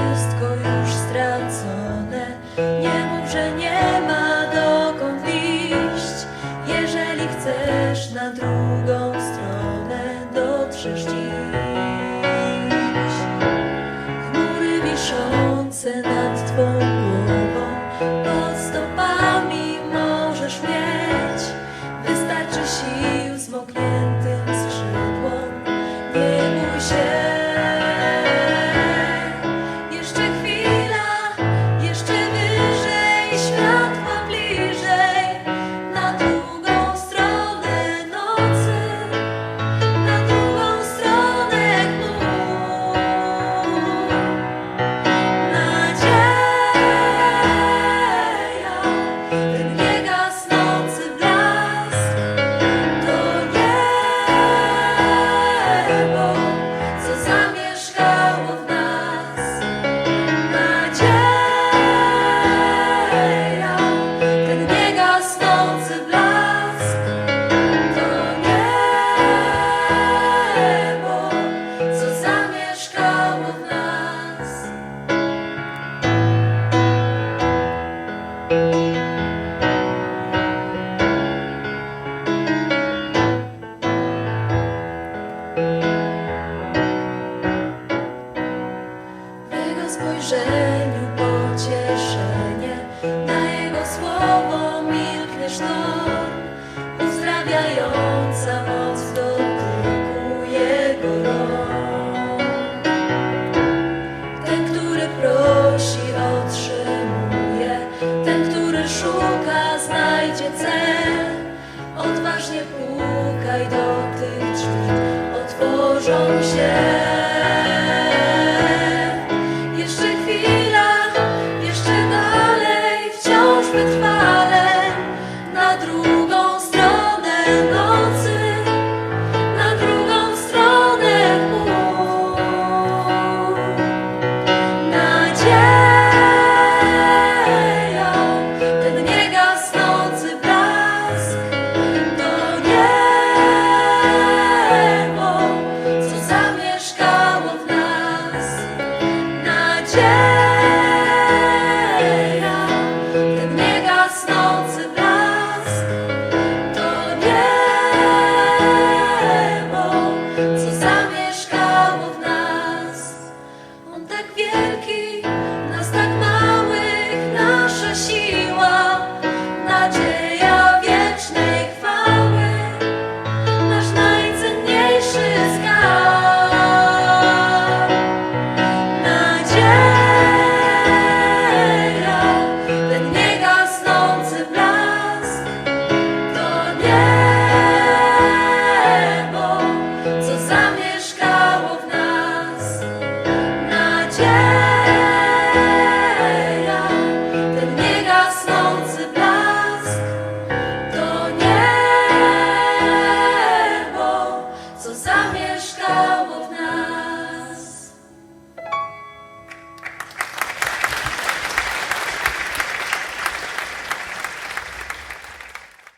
wszystko już stracone. Nie mów, że nie ma dokąd iść. Jeżeli chcesz na drugą stronę, dotrzesz dziś. Chmury wiszące nad twą głową, pod stopami możesz mieć. Wystarczy sił zmokniętych. Spojrzeniu pocieszenie, na Jego słowo milkniesz norm, uzdrawiająca zaciera ten niegasnący blask. To niebo, co zamieszkało w nas. On tak wielki Yeah.